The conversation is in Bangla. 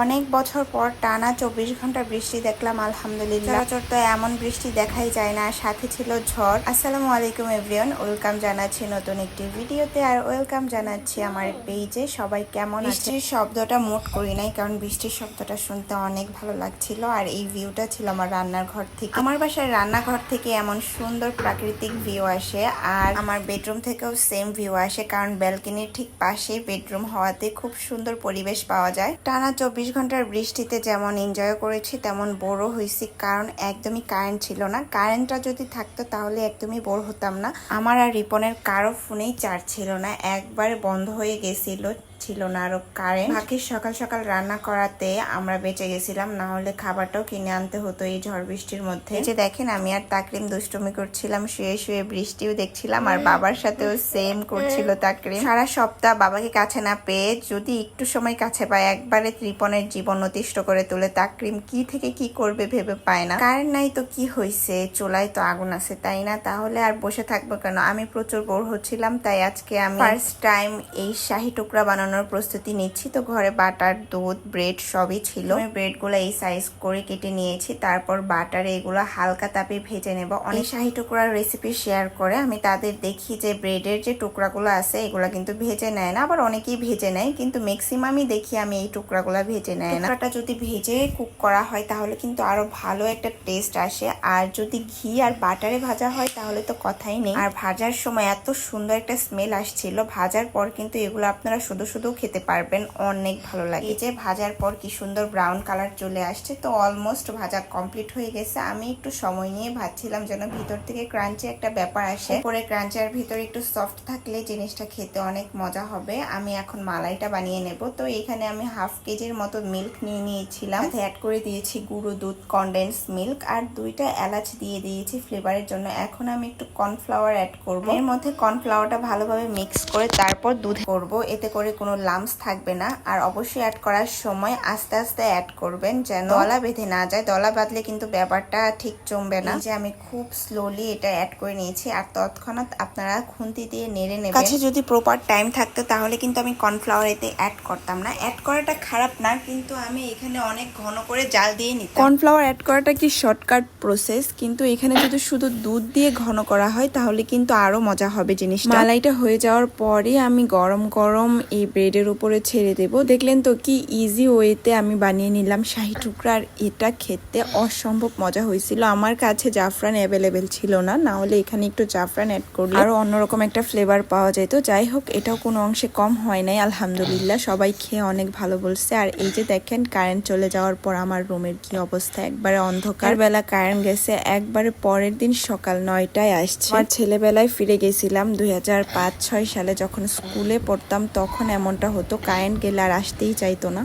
অনেক বছর পর টানা চব্বিশ ঘণ্টা বৃষ্টি দেখলাম, আলহামদুলিল্লাহ। তো এমন বৃষ্টি দেখাই যায় না, সাথে ছিল ঝড়। আসসালামু আলাইকুম, এভরিওয়ান। ওয়েলকাম জানাচ্ছি নতুন একটি ভিডিওতে, আর ওয়েলকাম জানাচ্ছি আমার পেজে। সবাই কেমন বৃষ্টির শব্দটা মোট করি নাই, কারণ বৃষ্টির শব্দটা শুনতে অনেক ভালো লাগছিল, আর এই ভিউটা ছিল আমার রান্নার ঘর থেকে। আমার বাসার রান্নাঘর থেকে এমন সুন্দর প্রাকৃতিক ভিউ আসে, আর আমার বেডরুম থেকেও সেম ভিউ আসে, কারণ ব্যালকনির ঠিক পাশেই বেডরুম হওয়াতে খুব সুন্দর পরিবেশ পাওয়া যায়। টানা চব্বিশ ঘণ্টার বৃষ্টিতে যেমন এনজয় করেছি, তেমন বোরও হয়েছি কারণ একদমই কারেন্ট ছিল না। কারেন্টটা যদি থাকতো তাহলে একদমই বোর হতাম না। আমার আর রিপনের কারও ফোনেই চার্জ ছিল না। একবার বন্ধ হয়ে গেছিল। ছিল না আরও কারেন্ট ভাগ্যিস সকাল সকাল রান্না করাতে আমরা বেঁচে গেছিলাম, না হলে খাবারটাও কিনে আনতে হতো এই ঝড় বৃষ্টির মধ্যে। যে দেখেন, আমি আর তাকরিম দুষ্টুমি করছিলাম, শুয়ে শুয়ে বৃষ্টিও দেখছিলাম, আর বাবার সাথেও সেম করছিল তাকরিম। সারা সপ্তাহ বাবাকে কাছে না পেয়ে যদি একটু সময় কাছে পায়, একবারে ত্রিপনের জীবন অতিষ্ঠ করে তোলে। তাকরিম কি থেকে কি করবে ভেবে পায় না। কারেন্ট নাই তো কি হয়েছে চুলায় তো আগুন আছে, তাই না? তাহলে আর বসে থাকব কেন? আমি প্রচুর বোর হচ্ছিলাম, তাই আজকে আমি ফার্স্ট টাইম এই শাহি টুকরা বানানোর প্রস্তুতি নিচ্ছি। তো ঘরে বাটার, দুধ, ব্রেড সবই ছিল। আমি ব্রেডগুলো এই সাইজ করে কেটে নিয়েছি। তারপর বাটারে এগুলো হালকা তাপে ভেজে নেব। অনেক শাহি টুকরার রেসিপি শেয়ার করে আমি তাদের দেখি যে ব্রেডের যে টুকরাগুলো আছে, এগুলো কিন্তু ভেজে নেয় না। আবার অনেকেই ভেজে নেয়, কিন্তু ম্যাক্সিমামই দেখি আমি এই টুকরাগুলো ভেজে নেয় না। টুকরাটা যদি ভেজে কুক করা হয়, তাহলে কিন্তু আরও ভালো একটা টেস্ট আসে। আর যদি ঘি আর বাটারে ভাজা হয়, তাহলে তো কথাই নেই। আর ভাজার সময় এত সুন্দর একটা স্মেল আসছিল। ভাজার পর কিন্তু এগুলো আপনারা শুধু শুধু খেতে পারবেন অনেক ভালো লাগে। এই যে ভাজার পর কি সুন্দর ব্রাউন কালার চলে আসছে তো অলমোস্ট ভাজা কমপ্লিট হয়ে গেছে। আমি একটু সময় নিয়ে ভাজছিলাম যেন ভিতর থেকে ক্রাঞ্চি একটা ব্যাপার আসে। পরে ক্রাঞ্চি আর ভিতরে একটু সফট থাকলে জিনিসটা খেতে অনেক মজা হবে। আমি এখন মালাইটা বানিয়ে নেব। তো এখানে আমি হাফ কেজির মতো মিল্ক নিয়ে নিয়েছিলাম। অ্যাড করে দিয়েছি গুঁড়ো দুধ কনডেন্স মিল্ক আর দুইটা এলাচ দিয়ে দিয়েছি ফ্লেভারের জন্য। এখন আমি একটু কর্নফ্লাওয়ার অ্যাড করব। এর মধ্যে কর্নফ্লাওয়ারটা ভালোভাবে মিক্স করে তারপর দুধ করব। এতে করে কোনো লাম্পস থাকবে না। আর অবশ্যই অ্যাড করার সময় আস্তে আস্তে অ্যাড করবেন যেন দলা বেঁধে না যায়। দলা বাঁধলে কিন্তু ব্যাপারটা ঠিক জমবে না। যে আমি খুব স্লোলি এটা অ্যাড করে নিয়েছি আর তৎক্ষণাৎ আপনারা খুন্তি দিয়ে নেড়ে নেবেন। কাছে যদি প্রপার টাইম থাকতো তাহলে কিন্তু আমি কর্নফ্লাওয়ার এতে অ্যাড করতাম না। অ্যাড করাটা খারাপ না কিন্তু আমি এখানে অনেক ঘন করে জাল দিয়ে নিতাম। কর্নফ্লাওয়ার অ্যাড করাটা কি শর্টকাট প্রসেস কিন্তু এখানে যদি শুধু দুধ দিয়ে ঘন করা হয় তাহলে কিন্তু আরও মজা হবে জিনিসটা। মালাইটা হয়ে যাওয়ার পরে আমি গরম গরম এই ব্রেডের উপরে ছেড়ে দেব। দেখলেন তো কি ইজি ওয়েতে আমি বানিয়ে নিলাম শাহি টুকরা। আর এটা খেতে অসম্ভব মজা হয়েছিল। আমার কাছে জাফরান অ্যাভেলেবেল ছিল না। না হলে এখানে একটু জাফরান অ্যাড করলে আরও অন্যরকম একটা ফ্লেভার পাওয়া যেত। যাই হোক এটাও কোনো অংশে কম হয় নাই আলহামদুলিল্লাহ। সবাই খেয়ে অনেক ভালো বলছে। আর এই যে দেখেন কারেন্ট চলে যাওয়ার পর আমার রুমের কি অবস্থা? একবারে অন্ধকার। বেলা কারেন্ট গেছে। একবারে পরের দিন সকাল নয়টায় আসছে। আমার ছেলেবেলায় ফিরে গেছিলাম দুই হাজার পাঁচ ছয় সালে। যখন স্কুলে পড়তাম তখন এমনটা হতো কারেন্ট গেলে আর আসতেই চাইতো না।